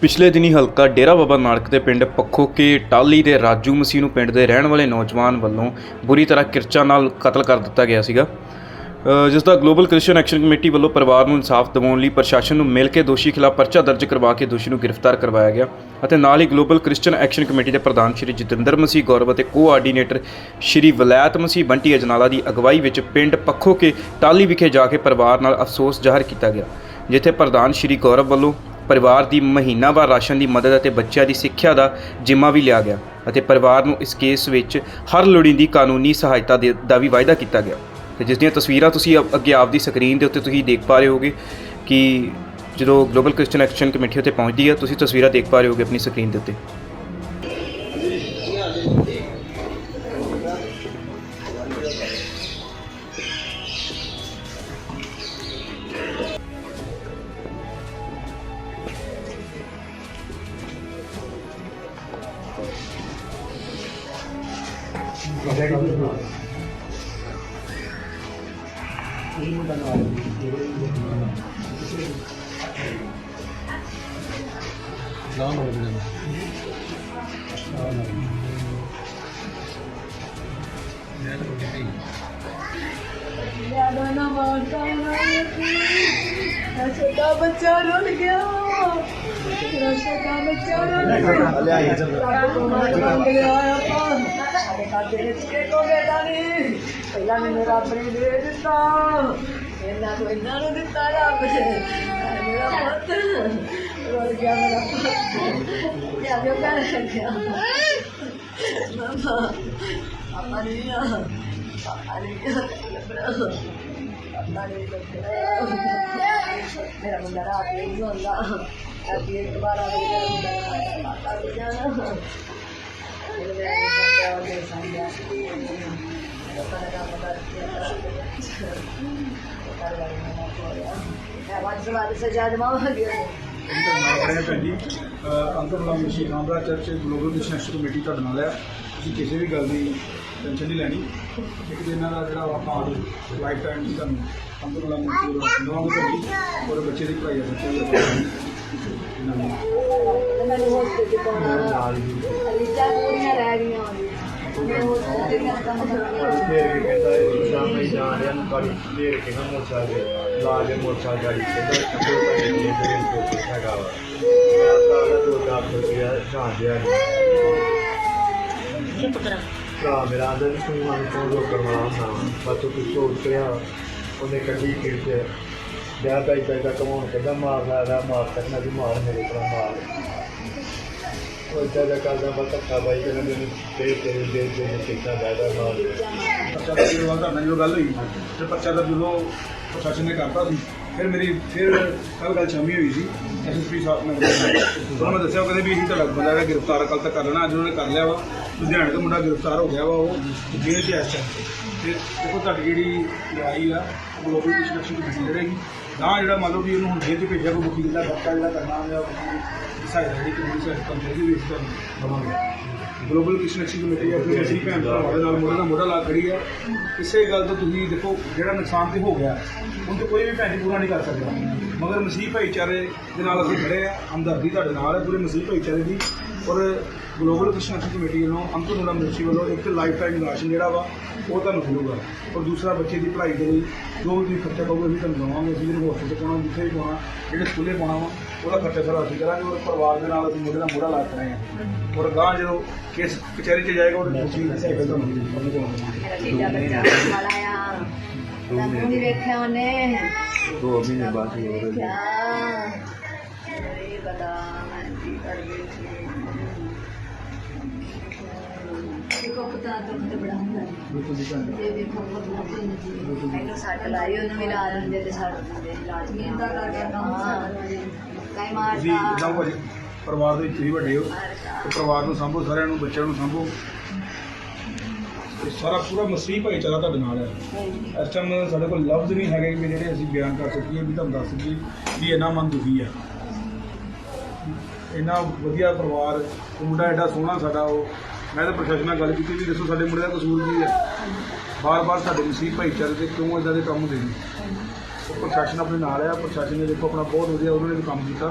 ਪਿਛਲੇ ਦਿਨੀ ਹਲਕਾ ਡੇਰਾ ਬਾਬਾ ਨਾਨਕ ਦੇ ਪਿੰਡ ਪੱਖੋ ਕੇ ਟਾਲੀ ਦੇ ਰਾਜੂ ਮਸੀਹ ਨੂੰ ਪਿੰਡ ਦੇ ਰਹਿਣ ਵਾਲੇ ਨੌਜਵਾਨ ਵੱਲੋਂ ਬੁਰੀ ਤਰ੍ਹਾਂ ਕਿਰਚਾ ਨਾਲ ਕਤਲ ਕਰ ਦਿੱਤਾ ਗਿਆ ਸੀਗਾ। ਜਿਸ ਦਾ ਗਲੋਬਲ ਕ੍ਰਿਸਚੀਅਨ ਐਕਸ਼ਨ ਕਮੇਟੀ ਵੱਲੋਂ ਪਰਿਵਾਰ ਨੂੰ ਇਨਸਾਫ ਦਿਵਾਉਣ ਲਈ ਪ੍ਰਸ਼ਾਸਨ ਨੂੰ ਮਿਲ ਕੇ ਦੋਸ਼ੀ ਖਿਲਾਫ ਪਰਚਾ ਦਰਜ ਕਰਵਾ ਕੇ ਦੋਸ਼ੀ ਨੂੰ ਗ੍ਰਿਫਤਾਰ ਕਰਵਾਇਆ ਗਿਆ ਅਤੇ ਨਾਲ ਹੀ ਗਲੋਬਲ ਕ੍ਰਿਸਚੀਅਨ ਐਕਸ਼ਨ ਕਮੇਟੀ ਦੇ ਪ੍ਰਧਾਨ ਸ਼੍ਰੀ ਜਤਿੰਦਰ ਮਸੀਹ ਗੌਰਵ ਅਤੇ ਕੋਆਰਡੀਨੇਟਰ ਸ਼੍ਰੀ ਵਲੈਤ ਮਸੀਹ ਬੰਟੀ ਅਜਨਾਲਾ ਦੀ ਅਗਵਾਈ ਵਿੱਚ ਪਿੰਡ ਪੱਖੋ ਕੇ ਟਾਲੀ ਵਿਖੇ ਜਾ ਕੇ ਪਰਿਵਾਰ ਨਾਲ ਅਫਸੋਸ ਜ਼ਾਹਰ ਕੀਤਾ ਗਿਆ, ਜਿੱਥੇ ਪ੍ਰਧਾਨ ਸ਼੍ਰੀ ਗੌਰਵ ਵੱਲੋਂ ਪਰਿਵਾਰ ਦੀ ਮਹੀਨਾਵਾਰ ਰਾਸ਼ਨ ਦੀ ਮਦਦ ਅਤੇ ਬੱਚਿਆਂ ਦੀ ਸਿੱਖਿਆ ਦਾ ਜਿੰਮਾ ਵੀ ਲਿਆ ਗਿਆ ਅਤੇ ਪਰਿਵਾਰ ਨੂੰ ਇਸ ਕੇਸ ਵਿੱਚ ਹਰ ਲੋੜੀਂਦੀ ਕਾਨੂੰਨੀ ਸਹਾਇਤਾ ਦੇ- ਦਾ ਵੀ ਵਾਅਦਾ ਕੀਤਾ ਗਿਆ। ਤੇ ਜਿਸ ਦੀਆਂ ਤਸਵੀਰਾਂ ਤੁਸੀਂ ਅ- ਅੱਗੇ ਆਪਦੀ ਸਕਰੀਨ ਦੇ ਉੱਤੇ ਤੁਸੀਂ ਦੇਖ ਪਾ ਰਹੇ ਹੋਗੇ ਕਿ ਜਦੋਂ ਗਲੋਬਲ ਕ੍ਰਿਸਚੀਅਨ ਐਕਸ਼ਨ ਕਮੇਟੀ ਉੱਤੇ ਪਹੁੰਚਦੀ ਹੈ, ਤੁਸੀਂ ਤਸਵੀਰਾਂ ਦੇਖ ਪਾ ਰਹੇ ਹੋਗੇ ਆਪਣੀ ਸਕਰੀਨ ਦੇ ਉੱਤੇ। ਜ਼ਿਆਦਾ ਨਾ ਮਾਰਦਾ ਨਾ ਛੋਟਾ ਬੱਚਾ ਰੁੱਲ ਗਿਆ ਮੇਰਾ ਛੋਟਾ ਬੱਚਾ ਰੁੱਲ ਗਿਆ। ਪਹਿਲਾਂ ਮੈਨੂੰ ਰੱਬ ਨੇ ਦੇ ਦਿੱਤਾ ਇਹਨਾਂ ਨੂੰ ਇਹਨਾਂ ਨੂੰ ਦਿੱਤਾ ਰੱਬ ਨੇ ਮੇਰਾ ਪੁੱਤ ਰੁੱਲ ਗਿਆ ਮੇਰਾ ਪੁੱਤ ਕਿਆ ਜੋ ਕਰ ਗਿਆ ਮਾਮਾ ਪਾਪਾ ਨਹੀਂ ਆ ਪਾਪਾ ਨਹੀਂ ਆ ਪਾਪਾ ਨਹੀਂ ਆ ਮੇਰਾ ਮੁੰਡਾ ਰਾਤ ਨੂੰ ਨਹੀਂ ਹੁੰਦਾ। ਅੱਗੇ ਇੱਕ ਵਾਰ ਮੇਰਾ ਮੁੰਡਾ ਪਾਪਾ ਨੂੰ ਜਾਣਾ। ਮੇਰੇ ਨਾਲ ਦੇ ਸੰਗਿਆ ਮੇਰਾ ਆਪਣੇ ਭੈਣ ਜੀ uncle Ram Masih church global mission committee ਤੁਹਾਡੇ ਨਾਲ ਹੈ ਤੁਸੀਂ ਕਿਸੇ ਵੀ ਗੱਲ ਦੀ ਟੈਨਸ਼ਨ ਨਹੀਂ ਲੈਣੀ। ਇੱਕ ਦਿਨ ਦਾ ਜਿਹੜਾ ਵਾ ਆਪਾਂ ਲਾਈਫ ਟਾਈਮ ਤੁਹਾਨੂੰ ਅੰਕਲ ਰਾਮ ਮਸ਼ੀ ਨਵਾਂ ਔਰ ਬੱਚੇ ਦੀ ਪੜ੍ਹਾਈ ਦਾ ਬੱਚੇ ਦੀ ਪੜ੍ਹਾਈ ਇਹਨਾਂ ਪਾਉਣਾ ਅਲੀਚਾ ਪੂਰੀਆਂ ਰਹਿ ਗਈਆਂ ਮੈਨੂੰ ਹੌਸਪੀਟਲ ਦਾ ਕੰਮ ਕਰਨਾ ਫੇਰ ਕਹਿੰਦਾ ਇਹ ਸ਼ਾਮੀ ਜਾ ਰਿਹਾ ਨੂੰ ਗਾੜੀ ਫੇਰ ਕੇ ਨਾ ਮੋਟਾ ਦੇ ਲਾ ਕੇ ਮੋਟਾ ਗਾੜੀ ਕਹਿੰਦਾ ਕੋਈ ਪਤਾ ਨਹੀਂ ਜਿਹੜੇ ਕੋ ਪੁੱਛਾ ਗਾ ਵਾ ਮੈਂ ਤਾਂ ਦੋ ਡਾਕਟਰ ਗਿਆ ਜਾਂ ਦਿਆ ਭਰਾ ਮੇਰਾ ਅੰਦਰ ਤੂੰ ਮਨ ਤੋਂ ਰੋਕ ਨਾ ਬਸ ਤੂੰ ਕੁਝ ਸੋਚ ਰਿਹਾ। ਉਹਨੇ ਕੱਢੀ ਕਿਰ ਤੇ ਵਿਆਹ ਦਾ ਇਦਾਂ ਦਾ ਕਮਾਉਣ ਕਹਿੰਦਾ ਮਾਰ ਲਾ ਮਾਰ ਕਰਨਾ ਵੀ ਮਾਰ ਮੇਰੇ ਕੋਲ, ਮਾਰ। ਉਹ ਇੱਦਾਂ ਦਾ ਕਰਦਾ ਬਸ ਧੱਕਾ ਬਾਈ ਕਹਿੰਦਾ ਮੈਨੂੰ ਤੇ ਤੇਰੇ ਦੇ ਦੇ ਕਿੱਦਾਂ ਬੈਦਾ ਮਾਰ ਪਰਚਾ ਦਾ ਜਦੋਂ ਤੁਹਾਡਾ ਜੋ ਗੱਲ ਹੋਈ ਤੇ ਪਰਚਾ ਦਾ ਜਦੋਂ ਪ੍ਰਸ਼ਾਸਨ ਨੇ ਕਰਤਾ ਸੀ, ਫਿਰ ਮੇਰੀ, ਫਿਰ ਕੱਲ ਗੱਲ ਸ਼ਾਮੀ ਹੋਈ ਸੀ ਐਸਐਸਪੀ ਸਾਹਿਬ ਨੇ ਉਹਨਾਂ ਦੱਸਿਆ ਕਹਿੰਦੇ ਵੀ ਅਸੀਂ ਤੁਹਾਡਾ ਬੰਦਾ ਜਿਹੜਾ ਗ੍ਰਿਫਤਾਰ ਕੱਲ ਤੱਕ ਕਰ ਲੈਣਾ, ਅੱਜ ਉਹਨੇ ਕਰ ਲਿਆ ਵਾ। ਲੁਧਿਆਣੇ ਤੋਂ ਮੁੰਡਾ ਗ੍ਰਿਫਤਾਰ ਹੋ ਗਿਆ ਵਾ ਉਹ ਜੇਲ੍ਹ 'ਚ ਐਸ ਟਾਈਮ ਤੇ ਦੇਖੋ ਤੁਹਾਡੀ ਜਿਹੜੀ ਲੜਾਈ ਆ ਗਲੋਬਲ ਡਿਸਕਸ਼ਨ ਦੀ ਰਹੇਗੀ। ਨਾ ਜਿਹੜਾ ਮੰਨ ਲਓ ਵੀ ਇਹਨੂੰ ਹੁਣ ਜੇਲ੍ਹ 'ਚ ਭੇਜਿਆ, ਕੋਈ ਵਕੀਲ ਦਾ ਬੱਚਾ ਜਿਹੜਾ ਕਰਨਾ ਹੁੰਦਾ ਸਹਾਇਤਾ ਜਿਹੜੀ ਕਾਨੂੰਨੀ ਸਹਾਇਤਾ ਕੰਪਨੀ ਦੀ ਵਿੱਚ ਦਵਾਂਗੇ। ਗਲੋਬਲ ਕ੍ਰਿਸ਼ਨ ਐਕਸ਼ਨ ਕਮੇਟੀ ਆਪਣੀ ਅਸੀਂ ਭੈਣ ਭਰਾਵਾਂ ਦੇ ਨਾਲ ਮੋਢੇ ਨਾਲ ਮੋਢਾ ਲਾ ਖੜੀ ਆ। ਕਿਸੇ ਗੱਲ ਤੋਂ ਤੁਸੀਂ ਦੇਖੋ, ਜਿਹੜਾ ਨੁਕਸਾਨ ਤੇ ਹੋ ਗਿਆ ਹੁਣ ਤੇ ਕੋਈ ਵੀ ਭੈਣ ਜੀ ਪੂਰਾ ਨਹੀਂ ਕਰ ਸਕਦਾ। ਮਗਰ ਮਸੀਹ ਭਾਈਚਾਰੇ ਦੇ ਨਾਲ ਅਸੀਂ ਖੜੇ ਆ, ਹਮਦਰਦੀ ਤੁਹਾਡੇ ਨਾਲ ਹੈ ਪੂਰੇ ਮਸੀਹ ਭਾਈਚਾਰੇ ਦੀ। ਔਰ ਗਲੋਬਲ ਐਕਸ਼ਨ ਕਮੇਟੀ ਵੱਲੋਂ ਅੰਕੁਰ ਮੁੰਡਾ ਮਿਰਚੀ ਵੱਲੋਂ ਇੱਕ ਲਾਈਫ ਟਾਈਮ ਰਾਸ਼ਨ ਜਿਹੜਾ ਵਾ ਉਹ ਤੁਹਾਨੂੰ ਮਿਲੂਗਾ। ਔਰ ਦੂਸਰਾ ਬੱਚੇ ਦੀ ਪੜ੍ਹਾਈ ਦੇ ਲਈ ਜੋ ਵੀ ਖਰਚਾ ਕਹੋਗੇ ਅਸੀਂ ਤੁਹਾਨੂੰ ਦਵਾਂਗੇ। ਅਸੀਂ ਜਿਹਨੂੰ ਹੋਸਟਲ 'ਚ ਪਾਉਣਾ ਜਿੱਥੇ ਵੀ ਪਾਉਣਾ ਜਿਹੜੇ ਸਕੂਲੇ ਪਾਉਣਾ ਵਾ ਉਹਦਾ ਖਰਚਾ ਸਾਰਾ ਅਸੀਂ ਕਰਾਂਗੇ ਔਰ ਪਰਿਵਾਰ ਦੇ ਨਾਲ ਅਸੀਂ ਮੋਢੇ ਨਾਲ ਮੋਢਾ ਲਾ ਕੇ ਰਹੇ ਹਾਂ। ਔਰ ਗਾਂ ਜਦੋਂ ਕੇਸ ਕਚਹਿਰੀ 'ਚ ਜਾਏਗਾ ਉਹ ਤੁਸੀਂ ਸਾਈਕਲ ਤੁਹਾਨੂੰ ਤਾਂ ਨਹੀਂ ਵੇਖਿਆ ਉਹਨੇ। ਦੋ ਮਹੀਨੇ ਬਾਅਦ ਹੀ ਨਹੀਂ ਹੋ। ਗਿਆ ਦੇਖੋ ਪਤਾ ਤਾਂ ਤੇ ਬੜਾ ਹੁੰਦਾ ਹੈ। ਇਹ ਦੇਖੋ ਇਹਨੂੰ ਸੱਟ ਲਾਈ ਉਹਨੂੰ ਵੀ ਲਾ ਦਿੰਦੇ ਤੇ ਸੱਟ ਦਿੰਦੇ। ਇਲਾਜ ਕੀਤਾ ਕਰਕੇ ਕੰਮ। ਕਈ ਤੁਸੀਂ ਮਾਰਦਾ ਇਦਾਂ ਭਾਜੀ ਪਰਿਵਾਰ ਦੇ ਵਿੱਚ ਹੀ ਵੱਡੇ ਹੋ। ਤੇ ਪਰਿਵਾਰ ਨੂੰ ਸੰਭੋ ਸਾਰਿਆਂ ਨੂੰ ਬੱਚਿਆਂ ਨੂੰ ਸੰਭੋ। ਤੇ ਸਾਰਾ ਪੂਰਾ ਮਸੀਹ ਭਾਈਚਾਰਾ ਤੁਹਾਡੇ ਨਾਲ ਹੈ। ਇਸ ਟਾਈਮ ਸਾਡੇ ਕੋਲ ਲਫ਼ਜ਼ ਨਹੀਂ ਹੈਗੇ ਕਿ ਜਿਹੜੇ ਅਸੀਂ ਬਿਆਨ ਕਰ ਸਕੀਏ ਵੀ ਤੁਹਾਨੂੰ ਦੱਸ ਸਕੀਏ ਵੀ ਇੰਨਾ ਮਨ ਦੁਖੀ ਆ। ਇੰਨਾ ਵਧੀਆ ਪਰਿਵਾਰ ਉਹ ਮੁੰਡਾ ਐਡਾ ਸੋਹਣਾ ਸਾਡਾ ਉਹ। ਮੈਂ ਤਾਂ ਪ੍ਰਸ਼ਾਸਨ ਨਾਲ ਗੱਲ ਕੀਤੀ ਵੀ ਦੱਸੋ ਸਾਡੇ ਮੁੰਡੇ ਦਾ ਕਸੂਰ ਕੀ ਹੈ? ਬਾਰ-ਬਾਰ ਸਾਡੇ ਮਸੀਹ ਭਾਈਚਾਰੇ ਤੇ ਕਿਉਂ ਇਦਾਂ ਦੇ ਕੰਮ ਹੁੰਦੇ ਨੇ? ਉਹ ਪ੍ਰਸ਼ਾਸਨ ਆਪਣੇ ਨਾਲ ਆ ਪ੍ਰਸ਼ਾਸਨ ਨੇ ਦੇਖੋ ਆਪਣਾ ਬਹੁਤ ਵਧੀਆ ਉਹਨਾਂ ਨੇ ਵੀ ਕੰਮ ਕੀਤਾ।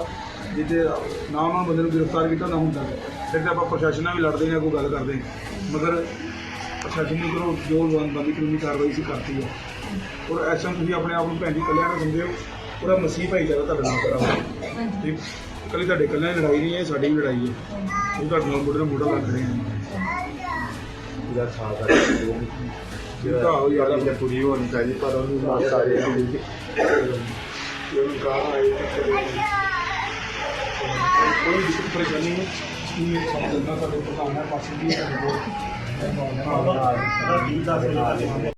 ਜਿੱਤੇ ਨਾ ਉਹਨਾਂ ਬੰਦੇ ਨੂੰ ਗ੍ਰਿਫਤਾਰ ਕੀਤਾ ਨਾ ਹੁੰਦਾ। ਫਿਰ ਤਾਂ ਆਪਾਂ ਪ੍ਰਸ਼ਾਸਨ ਨਾਲ ਵੀ ਲੜਦੇ ਹਾਂ ਕੋਈ ਗੱਲ ਕਰਦੇ ਹਾਂ। ਮਗਰ ਪ੍ਰਸ਼ਾਸਨ ਨੇ ਕਰੋ ਜੋ ਬੰਦੀ ਕਾਨੂੰਨੀ ਕਾਰਵਾਈ ਸੀ ਕਰਤੀ ਹੈ ਔਰ ਐਸਾ ਤੁਸੀਂ ਆਪਣੇ ਆਪ ਨੂੰ ਭੈਣ ਜੀ ਕੱਲਿਆਂ ਨਾ ਸਮਝਿਓ ਪੂਰਾ ਮਸੀਹ ਭਾਈਚਾਰਾ ਤੁਹਾਡੇ ਨਾਲ ਹੋਇਆ ਤੇ ਕੱਲੀ ਤੁਹਾਡੇ ਕੱਲਿਆਂ ਦੀ ਲੜਾਈ ਨਹੀਂ ਹੈ ਸਾਡੀ ਵੀ ਲੜਾਈ ਹੈ। ਉਹ ਤੁਹਾਡੇ ਨਾਲ ਮੋਢੇ ਨਾਲ ਮੋਢਾ ਲੱਗ ਰਹੇ ਹਾਂ ਜਿਹੜਾ ਸਾਥ ਆ ਤਾਂ ਉਹ ਯਾਰ ਜਿਹੜਾ ਪੂਰੀ ਹੋਣੀ ਚਾਹੀਦੀ ਪਰ ਉਹਨੂੰ ਨਾਲ ਸਾਰੇ ਉਹਨੂੰ ਕਹਾ ਆਏ ਕੋਈ ਦਿੱਕਤ ਪਰੇਸ਼ਾਨੀ ਨਹੀਂ। ਕੀ ਸਮਝਣਾ ਸਾਡੇ ਪ੍ਰਧਾਨ ਹੈ ਪਾਸੇ ਦੀ ਹੈ ਸਾਡੇ ਕੋਲ ਨਾਲ ਨਾਲ